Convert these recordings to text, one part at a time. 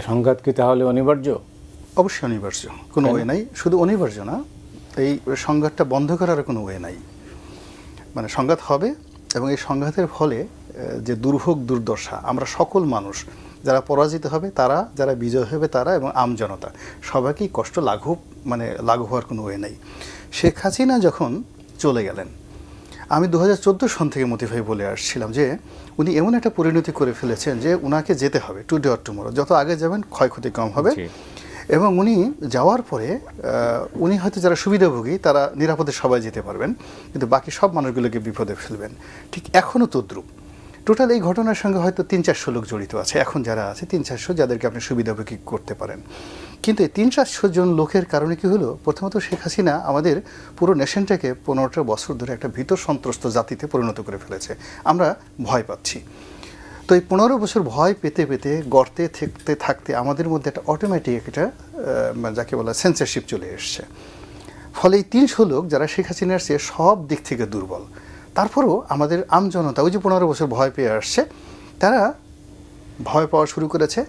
সংঘাত কি তাহলে অনিবার্য? অবশ্যই অনিবার্য কোনো ওয়ে নাই। শুধু অনিবার্য না এই সংঘাতটা বন্ধ করার কোনো ওয়ে নাই। মানে সংঘাত হবে এবং এই সংঘাতের ফলে যে দুর্ভোগ দুর্দশা আমরা সকল মানুষ যারা পরাজিত হবে তারা যারা বিজয় হবে তারা এবং আম জনতা সবাইকেই কষ্ট লাঘব মানে লাঘব হওয়ার কোনো ওয়ে নেই। শেখ হাসিনা যখন চলে গেলেন আমি দু হাজার চোদ্দ সন থেকে মোটিফাই বলে আসছিলাম যে উনি এমন একটা পরিণতি করে ফেলেছেন যে উনাকে যেতে হবে টু ডে অর টুমোরো যত আগে যাবেন ক্ষয়ক্ষতি কম হবে। এবং উনি যাওয়ার পরে উনি হয়তো যারা সুবিধাভোগী তারা নিরাপদে সবাই যেতে পারবেন কিন্তু বাকি সব মানুষগুলোকে বিপদে ফেলবেন। ঠিক এখনও তদ্রুপ। টোটাল এই ঘটনার সঙ্গে হয়তো তিন চারশো লোক জড়িত আছে। এখন যারা আছে তিন চারশো যাদেরকে আপনি সুবিধাভোগী করতে পারেন। কিন্তু এই তিন চারশো জন লোকের কারণে কি হলো? প্রথমত শেখ হাসিনা আমাদের পুরো নেশনটাকে পনেরোটা বছর ধরে একটা ভীত সন্ত্রস্ত জাতিতে পরিণত করে ফেলেছে। আমরা ভয় পাচ্ছি। তো এই পনেরো বছর ভয় পেতে পেতে, গর্তে থাকতে থাকতে আমাদের মধ্যে একটা অটোমেটিক একটা যাকে বলা সেন্সারশিপ চলে এসছে। ফলে এই তিনশো লোক যারা শেখ হাসিনার চেয়ে সব দিক থেকে দুর্বল, তারপরেও আমাদের আমজনতা ওই যে পনেরো বছর ভয় পেয়ে আসছে, তারা ভয় পাওয়া শুরু করেছে।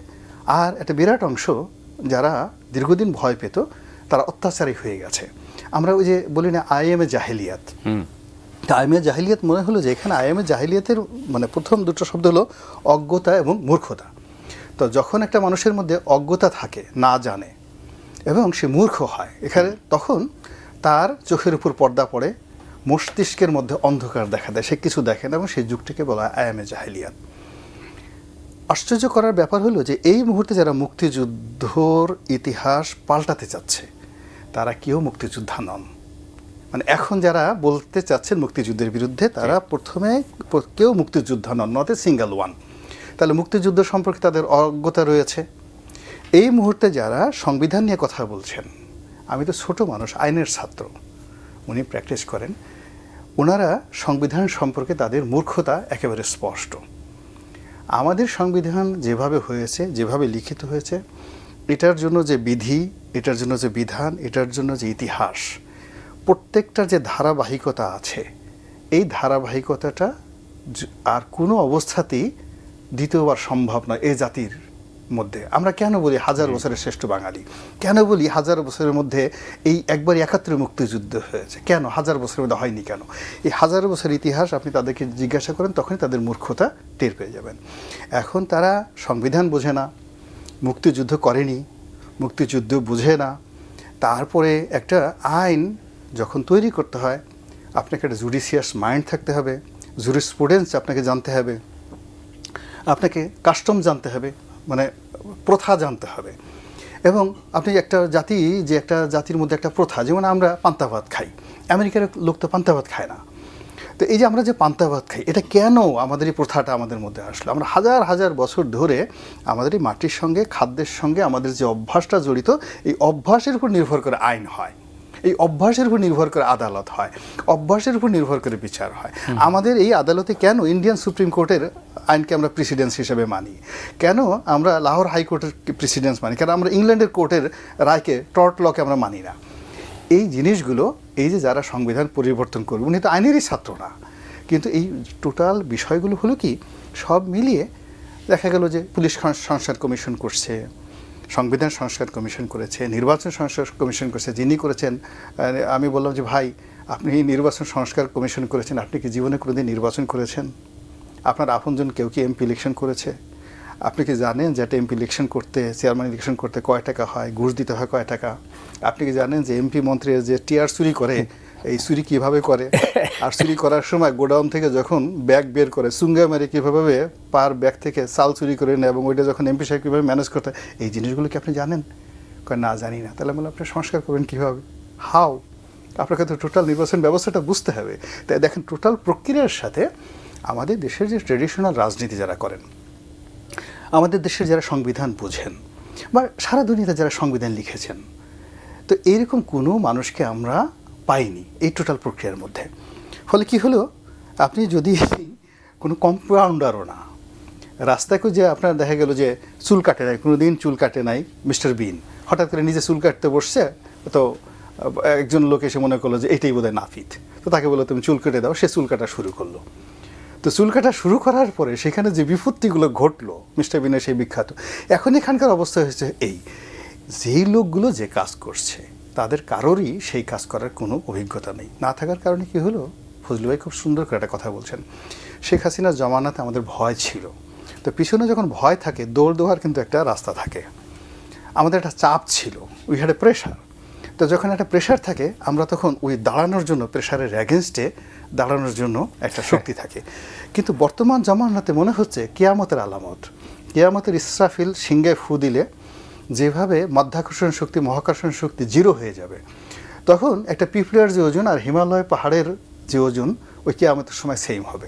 আর একটা বিরাট অংশ যারা দীর্ঘদিন ভয় পেত তারা অত্যাচারী হয়ে গেছে। আমরা ওই যে বলি না আইএমএ জাহেলিয়াত। আইএমএ জাহিলিয়াত মনে হলো যে এখানে আইএমএ জাহিলিয়াতের মানে প্রথম দুটো শব্দ হলো অজ্ঞতা এবং মূর্খতা। তো যখন একটা মানুষের মধ্যে অজ্ঞতা থাকে না জানে এবং সে মূর্খ হয় এখানে তখন তার চোখের উপর পর্দা পড়ে মস্তিষ্কের মধ্যে অন্ধকার দেখা দেয় সে কিছু দেখে না এবং সেই যুগটিকে বলা হয় আইএমএ জাহিলিয়াত। আশ্চর্য করার ব্যাপার হলো যে এই মুহূর্তে যারা মুক্তিযুদ্ধর ইতিহাস পাল্টাতে চাচ্ছে তারা কেউ মুক্তিযোদ্ধা নন। মানে এখন যারা বলতে চাচ্ছেন মুক্তিযুদ্ধের বিরুদ্ধে তারা প্রথমে কেউ মুক্তিযোদ্ধা নন নট এ সিঙ্গেল ওয়ান। তাহলে মুক্তিযুদ্ধ সম্পর্কে তাদের অজ্ঞতা রয়েছে। এই মুহূর্তে যারা সংবিধান নিয়ে কথা বলছেন আমি তো ছোট মানুষ আইনের ছাত্র উনি প্র্যাকটিস করেন ওনারা সংবিধান সম্পর্কে তাদের মূর্খতা একেবারে স্পষ্ট। আমাদের সংবিধান যেভাবে হয়েছে, যেভাবে লিখিত হয়েছে, এটার জন্য যে বিধি, এটার জন্য যে বিধান, এটার জন্য যে ইতিহাস প্রত্যেকটার যে ধারাবাহিকতা আছে, এই ধারাবাহিকতাটা আর কোনো অবস্থাতেই দ্বিতীয়বার সম্ভব নয়, এ জাতির মধ্যে। আমরা কেন বলি হাজার বছরের শ্রেষ্ঠ বাঙালি? কেন বলি হাজার বছরের মধ্যে এই একবার একাত্তরে মুক্তিযুদ্ধ হয়েছে? কেন? হাজার বছরের মধ্যে হয়নি কেন? এই হাজার বছরের ইতিহাস আপনি তাদেরকে জিজ্ঞাসা করেন তখনই তাদের মূর্খতা টের পেয়ে যাবেন। এখন তারা সংবিধান বোঝে না মুক্তিযুদ্ধ করেনি মুক্তিযুদ্ধ বুঝে না। তারপরে একটা আইন যখন তৈরি করতে হয় আপনাকে একটা জুডিশিয়াস মাইন্ড থাকতে হবে জুরিস্প্রুডেন্স আপনাকে জানতে হবে আপনাকে কাস্টম জানতে হবে। মানে প্রথা জানতে হবে। এবং আপনি একটা জাতি যে একটা জাতির মধ্যে একটা প্রথা যেমন আমরা পান্তা ভাত খাই। আমেরিকার লোক তো পান্তা ভাত খায় না। তো এই যে আমরা যে পান্তা ভাত খাই এটা কেন আমাদের এই প্রথাটা আমাদের মধ্যে আসলো? আমরা হাজার হাজার বছর ধরে আমাদের এই মাটির সঙ্গে খাদ্যের সঙ্গে আমাদের যে অভ্যাসটা জড়িত এই অভ্যাসের উপর নির্ভর করে আইন হয়। এই অভ্যাসের উপর নির্ভর করে আদালত হয়। অভ্যাসের উপর নির্ভর করে বিচার হয়। আমাদের এই আদালতে কেন ইন্ডিয়ান সুপ্রিম কোর্টের আইনকে আমরা প্রেসিডেন্স হিসেবে মানি। কেন আমরা লাহোর হাইকোর্টের প্রেসিডেন্স মানি? কেন আমরা ইংল্যান্ডের কোর্টের রায়কে, টর্ট লকে আমরা মানি না? এই জিনিসগুলো, এই যে যারা সংবিধান পরিবর্তন করবে, উনি তো আইনেরই ছাত্র না। কিন্তু এই টোটাল বিষয়গুলো হলো কি, সব মিলিয়ে দেখা গেল যে পুলিশ সংস্কার কমিশন করছে, সংবিধান সংস্কার কমিশন করেছে, নির্বাচন সংস্কার কমিশন করেছে, যিনি করেছেন আমি বললাম যে, ভাই, আপনি নির্বাচন সংস্কার কমিশন করেছেন, আপনি কি জীবনে কোনোদিন নির্বাচন করেছেন? আপনার আপনজন কেউ কি এমপি ইলেকশন করেছে? আপনি কি জানেন যে একটা এমপি ইলেকশন করতে চেয়ারম্যান ইলেকশন করতে কয় টাকা হয়? ঘুষ দিতে হয় কয় টাকা? আপনি কি জানেন যে এমপি মন্ত্রীর যে টিয়ার চুরি করে, এই চুরি কীভাবে করে? আর চুরি করার সময় গোডাউন থেকে যখন ব্যাগ বের করে চুঙ্গা মেরে কীভাবে পার ব্যাগ থেকে চাল চুরি করে নেয় এবং ওইটা যখন এমপি সাহেব কীভাবে ম্যানেজ করতে এই জিনিসগুলো কি আপনি জানেন? কয়, না জানি না। তাহলে বলে আপনি সংস্কার করবেন কীভাবে? হাও আপনাকে তো টোটাল নির্বাচন ব্যবস্থাটা বুঝতে হবে। তাই দেখেন টোটাল প্রক্রিয়ার সাথে আমাদের দেশের যে ট্রেডিশনাল রাজনীতি যারা করেন, আমাদের দেশের যারা সংবিধান বোঝেন বা সারা দুনিয়াতে যারা সংবিধান লিখেছেন, তো এইরকম কোনো মানুষকে আমরা পাইনি এই টোটাল প্রক্রিয়ার মধ্যে। ফলে কি হলো? আপনি যদি কোনো কম্পাউন্ডারও না, রাস্তায় যে আপনার দেখা গেল যে চুল কাটে নাই কোনো দিন চুল কাটে নাই মিস্টার বিন। হঠাৎ করে নিজে চুল কাটতে বসছে, তো একজন লোক এসে মনে করল যে এটাই বোধহয় নাফিত। তো তাকে বলল, তুমি চুল কেটে দাও। সে চুল কাটা শুরু করল। তো চুল কাটা শুরু করার পরে সেখানে যে বিপত্তিগুলো ঘটলো, মিস্টার বিনয় সেই বিখ্যাত, এখন এখানকার অবস্থা হয়েছে এই, যেই লোকগুলো যে কাজ করছে, তাদের কারোরই সেই কাজ করার কোনো অভিজ্ঞতা নেই। না থাকার কারণে কি হলো? ফজলু ভাই খুব সুন্দর করে একটা কথা বলছেন। শেখ হাসিনার জমানাতে আমাদের ভয় ছিল। তো পিছনে যখন ভয় থাকে, দৌড় দেওয়ার কিন্তু একটা রাস্তা থাকে। আমাদের একটা চাপ ছিল। উই হ্যাড এ প্রেশার তো যখন একটা প্রেশার থাকে আমরা তখন ওই দাঁড়ানোর জন্য প্রেশারের অ্যাগেনস্টে দাঁড়ানোর জন্য একটা শক্তি থাকে। কিন্তু বর্তমান জামানাতে মনে হচ্ছে কেয়ামতের আলামত। কেয়ামতের ইসরাফিল সিংহে ফু দিলে যেভাবে মাধ্যাকর্ষণ শক্তি মহাকর্ষণ শক্তি জিরো হয়ে যাবে। তখন একটা পিঁপড়ার যে ওজন আর হিমালয় পাহাড়ের যে ওজন ওই কেয়ামতের সময় সেম হবে।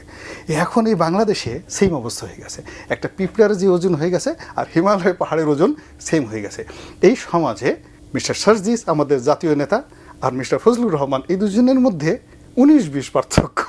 এখন এই বাংলাদেশে সেম অবস্থা হয়ে গেছে। একটা পিঁপড়ার যে ওজন হয়ে গেছে আর হিমালয় পাহাড়ের ওজন সেম হয়ে গেছে। এই সমাজে মিস্টার সার্জিস, আমাদের জাতীয় নেতা, আর মিস্টার ফজলুর রহমান, এই দুজনের মধ্যে উনিশ বিশ পার্থক্য।